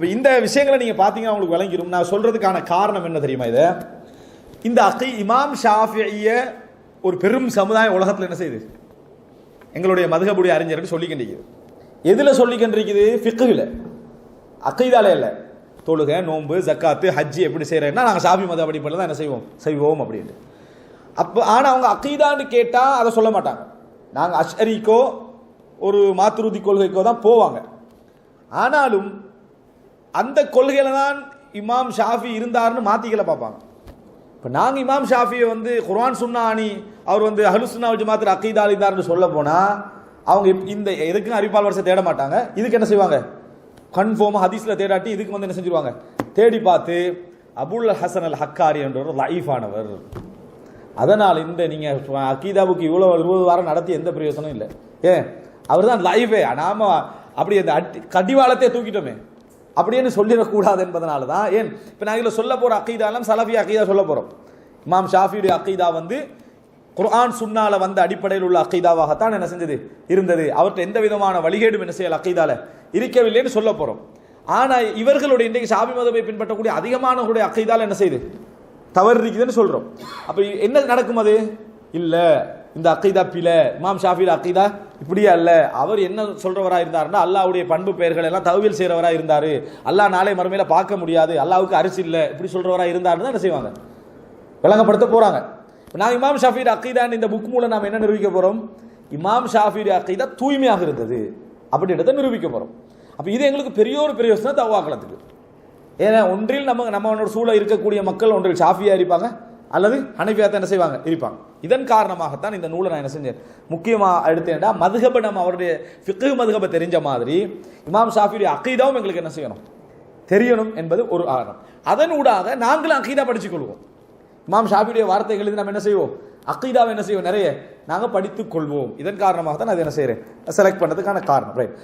இப்போ இந்த விஷயங்களை நீங்கள் பார்த்தீங்கன்னா உங்களுக்கு விளங்கிடும் நான் சொல்கிறதுக்கான காரணம் என்ன தெரியுமா இது? இந்த அகி இமாம் ஷாஃபிய ஒரு பெரும் சமுதாயம் உலகத்தில் என்ன செய்யுது? எங்களுடைய மதுகபுடைய அறிஞர்கள் சொல்லிக்கின்றிருக்குது எதில் சொல்லிக்கின்றிருக்குது ஃபிக்குகில் அக்கைதாலே இல்லை. தொழுகை நோன்பு ஜக்காத்து ஹஜ்ஜி எப்படி செய்கிறேன்னா நாங்கள் ஷாஃபி மத அடிப்படையில் தான் என்ன செய்வோம்? செய்வோம் அப்படின்ட்டு. அப்போ ஆனால் அவங்க அக்கீதான்னு கேட்டால் அதை சொல்ல மாட்டாங்க. நாங்கள் அஷ்அரிக்கோ ஒரு மாத்துருதி கொள்கைக்கோ தான் போவாங்க. ஆனாலும் அந்த கொள்கையில் தான் இமாம் ஷாஃபி இருந்தாருன்னு மாத்திக்கல பார்ப்பாங்க இப்போ நாங்கள் இமாம் ஷாஃபியை வந்து குர்ஆன் சுன்னா அணி அவர் வந்து அஹ்லுசுன்னா ஜமாத்தில் அக்கீதா இருந்தார்னு சொல்ல போனால் அவங்க இந்த எதுக்கும் அறிவிப்பால் வருஷம் தேட மாட்டாங்க. இதுக்கு என்ன செய்வாங்க? கன்ஃபார்மாக ஹதீஸில் தேடாட்டி இதுக்கு வந்து என்ன செஞ்சுருவாங்க? தேடி பார்த்து அபுல் ஹசன் அல் ஹக்காரி என்ற லைஃபானவர். அதனால் இந்த நீங்கள் அக்கீதாவுக்கு இவ்வளோ இருபது வாரம் நடத்தி எந்த பிரயோசனம் இல்லை. ஏன்? அவர் தான் லைஃபே. நாம் அப்படி அந்த அடி கடிவாளத்தை தூக்கிட்டோமே. அப்படின்னு சொல்லிடக்கூடாது என்பதனால தான் ஏன்? இப்போ நாங்கள் இதில் சொல்ல போகிற அக்கீதாலாம் சலஃபி அக்கீதா சொல்ல போகிறோம் இமாம் ஷாஃபியுடைய அக்கீதா வந்து குர்ஆன் சுன்னால வந்த அடிப்படையில் உள்ள அக்கீதாவாகத்தான் என்ன செஞ்சது? இருந்தது. அவற்றை எந்த விதமான வழிகேடும் என்ன செய்யல அக்கீதால இருக்கவில்லைன்னு சொல்ல போகிறோம் ஆனால் இவர்களுடைய இன்றைக்கு ஷாபி மதத்தை பின்பற்றக்கூடிய அதிகமானவர்களுடைய அக்கீதால என்ன செய்யுது தவறு இருக்குதுன்னு சொல்கிறோம் அப்போ என்ன நடக்கும் அது? இல்லை. இந்த அக்கீதா பில இமாம் ஷாஃபியில் அக்கீதா இப்படியே அல்ல. அவர் என்ன சொல்கிறவராக இருந்தாருன்னா அல்லாவுடைய பண்பு பெயர்கள் எல்லாம் தவியல் செய்கிறவராக இருந்தார். அல்லாஹ் நாளை மறுமையில் பார்க்க முடியாது. அல்லாவுக்கு அரிசி இல்லை. இப்படி சொல்கிறவராக இருந்தாருன்னு தான் என்ன செய்வாங்க? விளங்கப்படுத்த போகிறாங்க நான் இமாம் ஷாஃபியோட அக்கீதான் இந்த புக் மூலம் நாம் என்ன நிரூபிக்க போகிறோம் இமாம் ஷாஃபியோட அக்கீதா தூய்மையாக இருந்தது. அப்படின்றத நிரூபிக்க போகிறோம் அப்போ இது எங்களுக்கு பெரிய ஒரு பெரிய யோசனை தவாக்கலத்துக்கு ஏன்னா ஒன்றில் நம்ம நம்மளோட சூழல் இருக்கக்கூடிய மக்கள் ஒன்றில் ஷாஃபியா இருப்பாங்க. அல்லது ஹனஃபியாத்தை என்ன செய்வாங்க? இருப்பாங்க இதன் காரணமாகத்தான் இந்த நூலை நான் என்ன செஞ்சேன்? முக்கியமாக எடுத்தேன்டா மதுகப நம்ம அவருடைய ஃபிக்கு மதுகபை தெரிஞ்ச மாதிரி இமாம் ஷாஃபியுடைய அக்கீதாவும் எங்களுக்கு என்ன செய்யணும்? தெரியணும் என்பது ஒரு ஆரணம் அதன் ஊடாக நாங்களும் அக்கீதா படிச்சுக்கொள்வோம் இமாம் ஷாஃபியுடைய வார்த்தைகள் நம்ம என்ன செய்வோம்? அக்கீதாவை என்ன செய்வோம்? நிறைய நாங்கள் படித்துக் கொள்வோம். இதன் காரணமாக தான் நான் அதை என்ன செய்கிறேன் செலக்ட் பண்ணதுக்கான காரணம். ரைட்